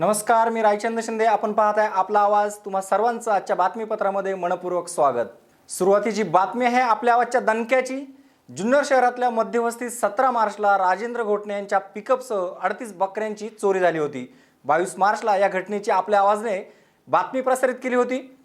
नमस्कार मी रायचंद्र शिंदे. आपण पाहत आहे आपला आवाज. तुम्हा सर्वांचं आजच्या बातमीपत्रामध्ये मनपूर्वक स्वागत. सुरुवातीची बातमी आहे आपल्या आवाजच्या दणक्याची. जुन्नर शहरातल्या मध्यवस्तीत सतरा मार्चला राजेंद्र घोटणे यांच्या पिकअपसह अडतीस बकऱ्यांची चोरी झाली होती. बावीस मार्चला या घटनेची आपल्या आवाजने बातमी प्रसारित केली होती.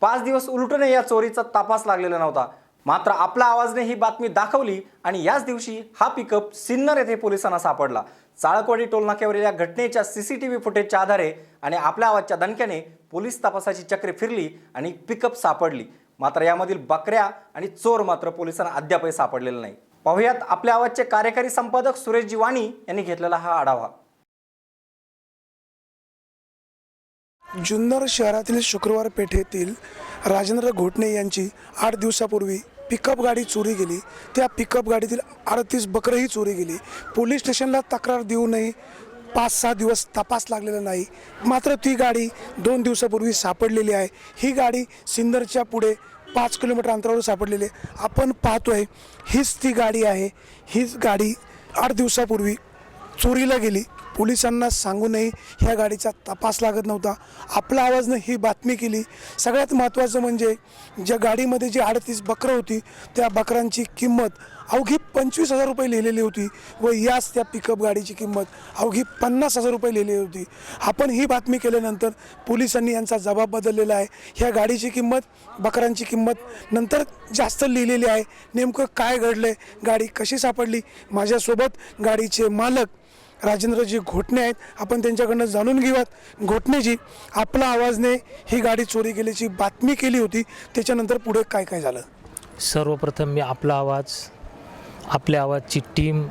पाच दिवस उलटूनही या चोरीचा तपास लागलेला नव्हता. मात्र आपल्या आवाजने ही बातमी दाखवली आणि याच दिवशी हा पिकअप सिन्नर येथे पोलिसांना सापडला. चाळकवाडी टोलनाक्यावरील या घटनेच्या सी सी टी व्ही फुटेजच्या आधारे आणि आपल्या आवाजच्या दणक्याने पोलीस तपासाची चक्रे फिरली आणि पिकअप सापडली. मात्र यामधील बकऱ्या आणि चोर मात्र पोलिसांना अद्यापही सापडलेला नाही. पाहुयात आपल्या आवाजचे कार्यकारी संपादक सुरेशजी वाणी यांनी घेतलेला हा आढावा. जुन्नर शहरातील शुक्रवार पेठेतील राजेंद्र घोटणे यांची आठ दिवसापूर्वी पिकअप गाडी चोरी गेली. त्या पिकअप गाडीतील अडतीस बकरंही चोरी गेली. पोलीस स्टेशनला तक्रार देऊनही पाच सहा दिवस तपास लागलेला नाही. मात्र ती गाडी दोन दिवसापूर्वी सापडलेली आहे. ही गाडी सिंदरच्या पुढे पाच किलोमीटर अंतरावर सापडलेली आहे. आपण पाहतोय हीच ती गाडी आहे. हीच गाडी आठ दिवसापूर्वी चोरीला गेली. पोलिसांना सांगूनही ह्या गाडीचा तपास लागत नव्हता. आपल्या आवाजनं ही बातमी केली. सगळ्यात महत्त्वाचं म्हणजे ज्या गाडीमध्ये जी अडतीस बकरं होती त्या बकरांची किंमत अवघी पंचवीस हजार रुपये लिहिलेली होती व याच त्या पिकअप गाडीची किंमत अवघी पन्नास हजार रुपये लिहिलेली होती. आपण ही बातमी केल्यानंतर पोलिसांनी यांचा जबाब बदललेला आहे. ह्या गाडीची किंमत बकरांची किंमत नंतर जास्त लिहिलेली आहे. नेमकं काय घडलं आहे गाडी कशी सापडली? माझ्यासोबत गाडीचे मालक राजेंद्रजी घोटणे आहेत आपण त्यांच्याकडनं जाणून घेऊयात. घोटणेजी आपला आवाजने ही गाडी चोरी केल्याची बातमी केली होती त्याच्यानंतर पुढे काय काय झालं? सर्वप्रथम मी आपला आवाज आपल्या आवाजची टीम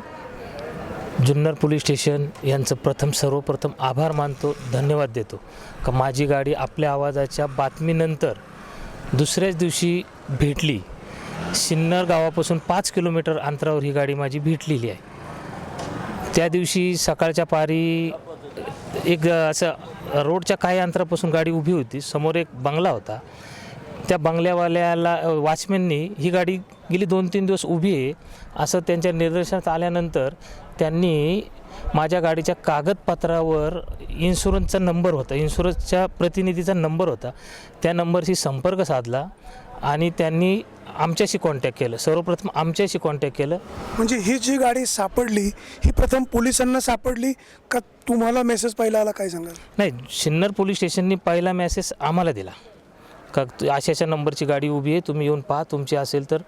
जुन्नर पोलीस स्टेशन यांचं प्रथम सर्वप्रथम आभार मानतो धन्यवाद देतो. का माझी गाडी आपल्या आवाजाच्या बातमीनंतर दुसऱ्याच दिवशी भेटली. सिन्नर गावापासून पाच किलोमीटर अंतरावर ही गाडी माझी भेटलेली आहे. त्या दिवशी सकाळच्या पारी एक असं रोडच्या काही अंतरापासून गाडी उभी होती. समोर एक बंगला होता. त्या बंगल्यावाल्याला वॉचमॅननी ही गाडी गेली दोन तीन दिवस उभी आहे. असं त्यांच्या निदर्शनात आल्यानंतर त्यांनी माझ्या गाडीच्या कागदपत्रावर इन्शुरन्सचा नंबर होता. इन्शुरन्सच्या प्रतिनिधीचा नंबर होता. त्या नंबरशी संपर्क साधला. आणि त्यांनी आमच्याशी कॉन्टॅक्ट केलं. सर्वप्रथम आमच्याशी कॉन्टॅक्ट केलं. म्हणजे ही जी गाडी सापडली ही प्रथम पोलिसांना सापडली का तुम्हाला मेसेज पहिला आला काय सांगाल? नाही सिन्नर पोलीस स्टेशननी पहिला मेसेज आम्हाला दिला. का अशा अशा नंबरची गाडी उभी आहे तुम्ही येऊन पहा तुमची असेल तर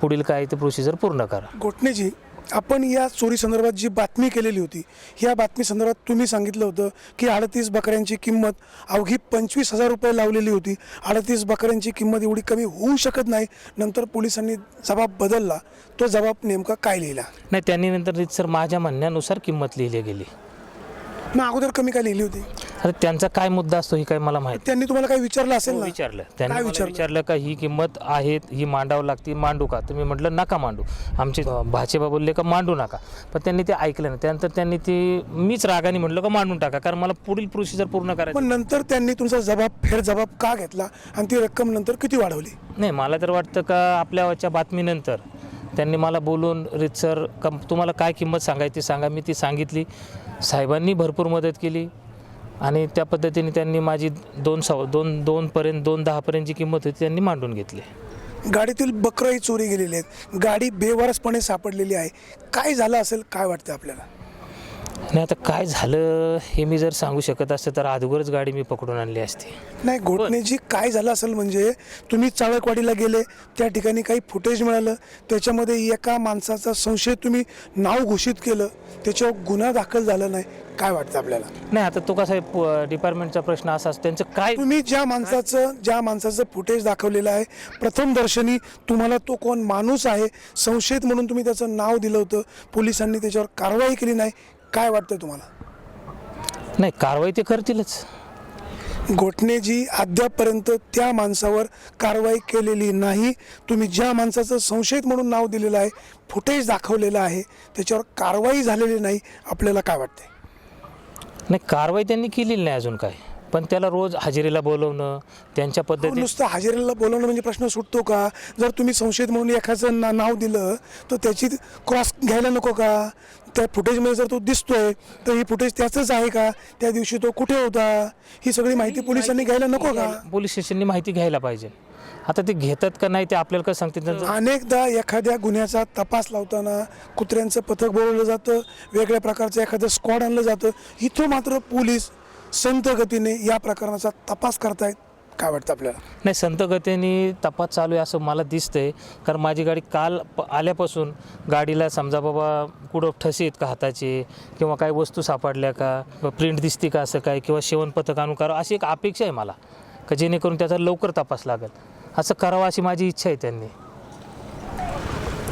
पुढील काय ते प्रोसिजर पूर्ण करा. घोटणेजी आपण या चोरी संदर्भात जी बातमी केलेली होती या बातमी संदर्भात तुम्ही सांगितलं होतं की अडतीस बकऱ्यांची किंमत अवघी पंचवीस हजार रुपये लावलेली होती. अडतीस बकऱ्यांची किंमत एवढी कमी होऊ शकत नाही. नंतर पोलिसांनी जबाब बदलला. तो जबाब नेमका काय लिहिला? नाही त्यांनी नंतर सर माझ्या म्हणण्यानुसार किंमत लिहिली गेली. मग अगोदर कमी काय लिहिली होती? आता त्यांचा काय मुद्दा असतो हे काय मला माहिती त्यांनी तुम्हाला काही विचारलं असेल ना? विचारलं. त्यांनी काय मला विचारलं? विचारलं का ही किंमत आहे ही मांडावं लागते मांडू का? तुम्ही म्हटलं नका मांडू. आमचे भाचेबा बोलले का मांडू नका. पण त्यांनी ते ऐकलं नाही. त्यानंतर त्यांनी ती मीच रागाने म्हटलं का मांडून टाका. कारण मला पुढील प्रोसिजर पूर्ण करायचं पण नंतर त्यांनी तुमचा जबाब फेर जबाब का घेतला? आणि ती रक्कम नंतर किती वाढवली? नाही मला तर वाटतं का आपल्या आवाजच्या बातमीनंतर त्यांनी मला बोलून रितसर का तुम्हाला काय किंमत सांगायची सांगा. मी ती सांगितली. साहेबांनी भरपूर मदत केली. आणि त्या पद्धतीने त्यांनी माझी दोन सव दोन दोनपर्यंत दोन दहापर्यंतची किंमत होती त्यांनी मांडून घेतली. गाडीतील बकरंही चोरी गेलेली आहेत. गाडी बेवारसपणे सापडलेली आहे. काय झालं असेल काय वाटतं आपल्याला? आणि आता काय झालं हे मी जर सांगू शकत असतं तर अगोदरच गाडी मी पकडून आणली असती. नाही घोटणेजी काय झालं असेल म्हणजे तुम्ही चाळकवाडीला गेले त्या ठिकाणी काही फुटेज मिळालं त्याच्यामध्ये एका माणसाचा संशय तुम्ही नाव घोषित केलं त्याच्यावर गुन्हा दाखल झाला नाही काय वाटतं आपल्याला? नाही आता तो कसा आहे डिपार्टमेंटचा प्रश्न असा असतो त्यांचं काय तुम्ही ज्या माणसाचं ज्या माणसाचं फुटेज दाखवलेलं आहे प्रथम दर्शनी तुम्हाला तो कोण माणूस आहे संशयित म्हणून तुम्ही त्याचं नाव दिलं होतं पोलिसांनी त्याच्यावर कारवाई केली नाही काय वाटतं तुम्हाला? नाही कारवाई ते करतीलच. घोटणेजी अद्यापपर्यंत त्या माणसावर कारवाई केलेली नाही. तुम्ही ज्या माणसाचं संशयित म्हणून नाव दिलेलं आहे फुटेज दाखवलेलं आहे त्याच्यावर कारवाई झालेली नाही. आपल्याला काय वाटते नाही कारवाई त्यांनी केलेली नाही अजून काय पण त्याला रोज हजेरीला बोलवणं त्यांच्या अहो, पद्धतीत नुसतं हजेरीला बोलवणं म्हणजे प्रश्न सुटतो का? जर तुम्ही संशयित म्हणून एखादं ना नाव दिलं तर त्याची क्रॉस घ्यायला नको का? त्या फुटेजमध्ये जर तो दिसतोय तर ही फुटेज त्याचंच आहे का? त्या दिवशी तो कुठे होता? ही सगळी माहिती पोलिसांनी घ्यायला नको का? पोलीस स्टेशननी माहिती घ्यायला पाहिजे. आता ते घेतात का नाही ते आपल्याला काय सांगते त्यांचं अनेकदा एखाद्या गुन्ह्याचा तपास लावताना कुत्र्यांचं पथक बोलवलं जातं वेगळ्या प्रकारचं एखादं स्क्वॉड आणलं जातं. इथं मात्र पोलीस संत गतीने या प्रकरणाचा तपास करतायत. काय वाटतं आपल्याला? नाही संत गतीने तपास चालू आहे असं मला दिसतंय. कारण माझी गाडी काल प- आल्यापासून गाडीला समजा बाबा कुठं ठसे आहेत का हाताचे किंवा काही वस्तू सापडल्या का प्रिंट दिसते का असं काय किंवा शेवण पथक आणून करावं अशी एक अपेक्षा आहे मला. का जेणेकरून त्याचा लवकर तपास लागेल. असं करावं अशी माझी इच्छा आहे त्यांनी.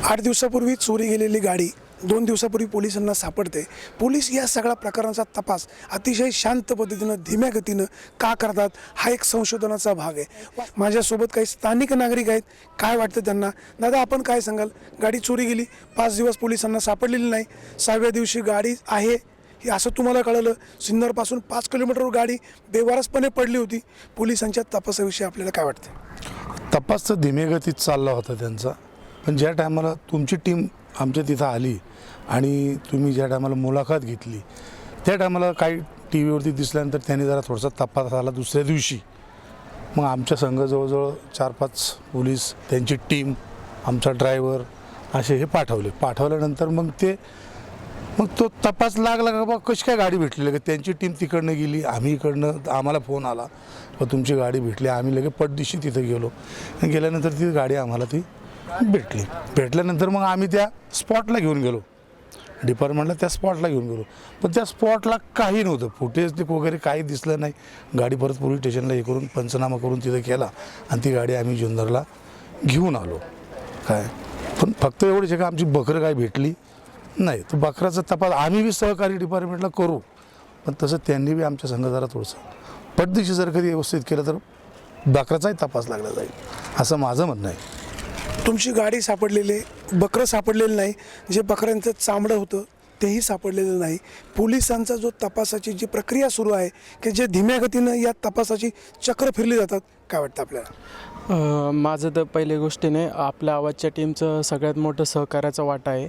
आठ दिवसापूर्वी चोरी गेलेली गाडी दोन दिवसापूर्वी पोलिसांना सापडते. पोलीस या सगळ्या प्रकरणाचा तपास अतिशय शांत पद्धतीनं धीम्या गतीनं का करतात हा एक संशोधनाचा भाग आहे. माझ्यासोबत काही स्थानिक नागरिक आहेत. काय वाटतं त्यांना? दादा आपण काय सांगाल? गाडी चोरी गेली. पाच दिवस पोलिसांना सापडलेली नाही. सहाव्या दिवशी गाडी आहे. हे असं तुम्हाला कळलं? सिन्नरपासून पाच किलोमीटरवर गाडी बेवारसपणे पडली होती. पोलिसांच्या तपासाविषयी आपल्याला काय वाटतं? तपास तर धीमे गतीत चालला होता त्यांचा. पण ज्या टायमाला तुमची टीम आमच्या तिथं आली आणि तुम्ही ज्या टायमाला मुलाखत घेतली त्या टायमाला काही टी व्हीवरती दिसल्यानंतर त्यांनी जरा थोडासा तपास आला दुसऱ्या दिवशी. मग आमच्या संघ जवळजवळ चार पाच पोलीस त्यांची टीम आमचा ड्रायव्हर असे हे पाठवले. पाठवल्यानंतर मग ते मग तो तपास लागला का बा कशी काय गाडी भेटली लगे त्यांची टीम तिकडनं गेली आम्ही इकडनं आम्हाला फोन आला व तुमची गाडी भेटली. आम्ही लगे पटदिशी तिथं गेलो. गेल्यानंतर ती गाडी आम्हाला ती भेटली. भेटल्यानंतर मग आम्ही त्या स्पॉटला घेऊन गेलो. डिपार्टमेंटला त्या स्पॉटला घेऊन गेलो. पण त्या स्पॉटला काही नव्हतं. फुटेज वगैरे काही दिसलं नाही. गाडी परत पोलीस स्टेशनला हे करून पंचनामा करून तिथं केला आणि ती गाडी आम्ही जुन्नरला घेऊन आलो. काय? पण फक्त एवढीच आहे का आमची बकरं काय भेटली नाही. तर बकराचा तपास आम्ही बी सहकारी डिपार्टमेंटला करू. पण तसं त्यांनी बी आमच्या संघ जरा थोडंसं पटदिशी जर कधी व्यवस्थित केलं तर बकराचाही तपास लागला जाईल. असं माझं म्हणणं आहे. तुमची गाडी सापडलेली बकरं सापडलेलं नाही जे बकऱ्यांचं चामडं होतं तेही सापडलेलं नाही. पोलिसांचा जो तपासाची जी प्रक्रिया सुरू आहे की जे धीम्या गतीनं या तपासाची चक्र फिरली जातात काय वाटतं आपल्याला? अ, माझं तर पहिली गोष्टीने आपल्या आवाजच्या टीमचं सगळ्यात मोठं सहकार्याचा वाटा आहे.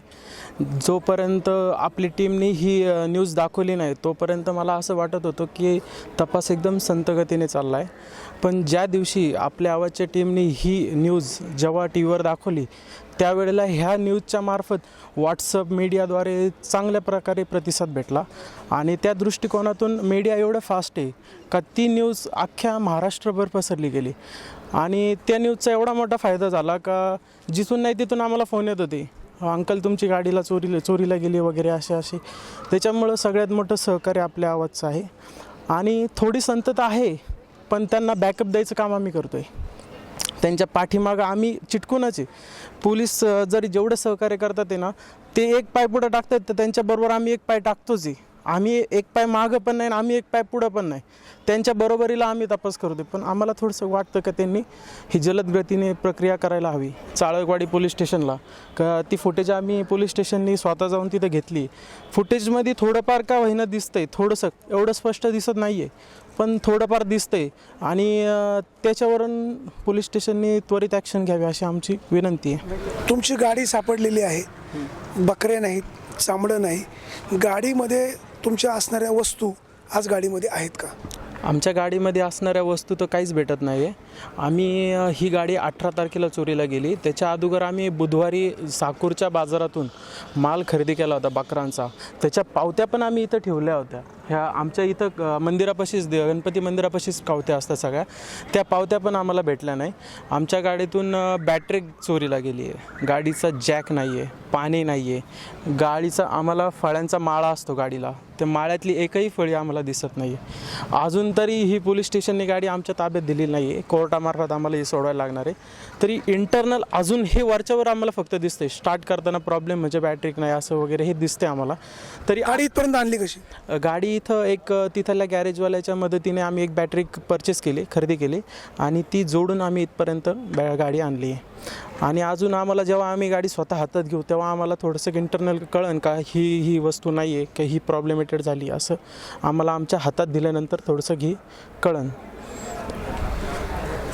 जोपर्यंत आपली टीमनी ही अ, न्यूज दाखवली नाही तोपर्यंत मला असं वाटत होतं की तपास एकदम संतगतीने चालला आहे पण ज्या दिवशी आपल्या आवाजच्या टीमनी ही न्यूज जेव्हा टी व्हीवर दाखवली त्यावेळेला ह्या न्यूजच्या मार्फत व्हॉट्सअप मीडियाद्वारे चांगल्या प्रकारे प्रतिसाद भेटला. आणि त्या दृष्टिकोनातून मीडिया एवढं फास्ट आहे का ती न्यूज अख्ख्या महाराष्ट्रभर पसरली गेली. आणि त्या न्यूजचा एवढा मोठा फायदा झाला का जिथून नाही तिथून आम्हाला फोन येत होते. अंकल तुमची गाडीला चोरीला चोरीला गेली वगैरे असे असे. त्याच्यामुळं सगळ्यात मोठं सहकार्य आपल्या आवाजचं आहे. आणि थोडी संतत आहे पण त्यांना बॅकअप द्यायचं काम आम्ही करतो आहे त्यांच्या पाठीमागं आम्ही चिटकूनच आहे. पोलीस जरी जेवढं सहकार्य करतात आहे ना ते एक पाय पुढं टाकतात तर त्यांच्याबरोबर आम्ही एक पाय टाकतोच आहे. आम्ही एक पाय मागं पण नाही आणि आम्ही एक पाय पुढं पण नाही. त्यांच्या बरोबरीला आम्ही तपास करतो पण आम्हाला थोडंसं वाटतं का त्यांनी ही जलद गतीने प्रक्रिया करायला हवी. चाळकवाडी पोलीस स्टेशनला. का ती फुटेज आम्ही पोलीस स्टेशननी स्वतः जाऊन तिथे घेतली. फुटेजमध्ये थोडंफार का होईना दिसतंय थोडंसं एवढं स्पष्ट दिसत नाही आहे पण थोडंफार दिसतंय. आणि त्याच्यावरून पोलीस स्टेशननी त्वरित ॲक्शन घ्यावी अशी आमची विनंती आहे. तुमची गाडी सापडलेली आहे. बकरे नाहीत चामडं नाही. गाडीमध्ये तुमच्या असणाऱ्या वस्तू आज गाडीमध्ये आहेत का? आमच्या गाडीमध्ये असणाऱ्या वस्तू तर काहीच भेटत नाही आहे आम्ही ही गाडी अठरा तारखेला चोरीला गेली. त्याच्या अगोदर आम्ही बुधवारी साकूरच्या बाजारातून माल खरेदी केला होता बकरांचा. त्याच्या पावत्या पण आम्ही इथं ठेवल्या होत्या. ह्या आमच्या इथं मंदिरापाशीच दे- गणपती मंदिरापाशीच पावत्या असतात सगळ्या. त्या पावत्या पण आम्हाला भेटल्या नाही. आमच्या गाडीतून बॅटरी चोरीला गेली आहे. गाडीचा जॅक नाही आहे पाणी नाही आहे गाडीचा आम्हाला फळ्यांचा माळा असतो गाडीला. त्या माळ्यातली एकही फळी आम्हाला दिसत नाही आहे अजून तरी ही पोलीस स्टेशननी गाडी आमच्या ताब्यात दिलेली नाही आहे कोर्टामार्फत आम्हाला ही सोडवायला लागणार आहे. तरी इंटरनल अजून हे वरच्यावर आम्हाला फक्त दिसते स्टार्ट करताना प्रॉब्लेम म्हणजे बॅटरी नाही असं वगैरे हे दिसते आम्हाला. तरी गाडी इथपर्यंत आणली कशी? गाडी इथं एक तिथल्या गॅरेजवाल्याच्या मदतीने आम्ही एक बॅटरी परचेस केली खरेदी केली आणि ती जोडून आम्ही इथपर्यंत बॅ गाडी आणली. आहे आणि अजून आम्हाला जेव्हा आम्ही गाडी स्वतः हातात घेऊ तेव्हा आम्हाला थोडंसं इंटरनल कळन का ही ही वस्तू नाही आहे की ही प्रॉब्लेमेटेड झाली असं आम्हाला आमच्या हातात दिल्यानंतर थोडंसं घी कळन.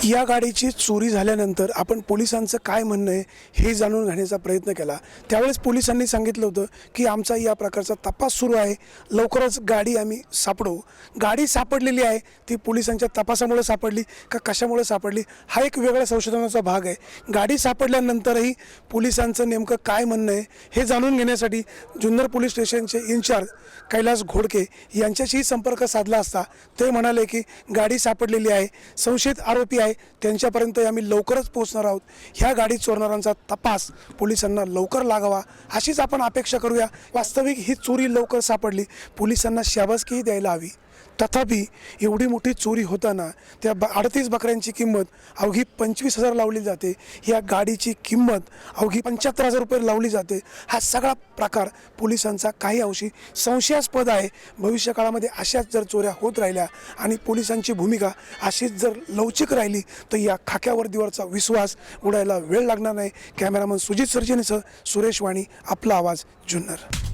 या गाडीची चोरी झाल्यानंतर आपण पोलिसांचं काय म्हणणं आहे हे जाणून घेण्याचा प्रयत्न केला. त्यावेळेस पोलिसांनी सांगितलं होतं की आमचा या प्रकारचा तपास सुरू आहे. लवकरच गाडी आम्ही सापडू गाडी सापडलेली आहे. ती पोलिसांच्या तपासामुळे सापडली का कशामुळे सापडली? हा एक वेगळा संशोधनाचा भाग आहे. गाडी सापडल्यानंतरही पोलिसांचं नेमकं काय म्हणणं आहे हे जाणून घेण्यासाठी जुन्नर पोलीस स्टेशनचे इन्चार्ज कैलास घोडके यांच्याशीही संपर्क साधला असता ते म्हणाले की गाडी सापडलेली आहे. संशयित आरोपी आहे त्यांच्यापर्यंत आम्ही लवकरच पोहोचणार आहोत. ह्या गाडी चोरणाऱ्यांचा तपास पोलिसांना लवकर लागावा अशीच आपण अपेक्षा करूया. वास्तविक ही चोरी लवकर सापडली. पोलिसांना शाबासकीही द्यायला हवी. तथापि एवढी मोठी चोरी होताना त्या ब अडतीस बकऱ्यांची किंमत अवघी पंचवीस हजार लावली जाते. या गाडीची किंमत अवघी पंच्याहत्तर हजार रुपये लावली जाते. हा सगळा प्रकार पोलिसांचा काही अंशी संशयास्पद आहे. भविष्यकाळामध्ये अशाच जर चोऱ्या होत राहिल्या आणि पोलिसांची भूमिका अशीच जर लवचिक राहिली तर या खाक्यावर्दीवरचा विश्वास उडायला वेळ लागणार नाही. कॅमेरामन सुजित सर्जनीसह सुरेश वाणी आपला आवाज जुन्नर.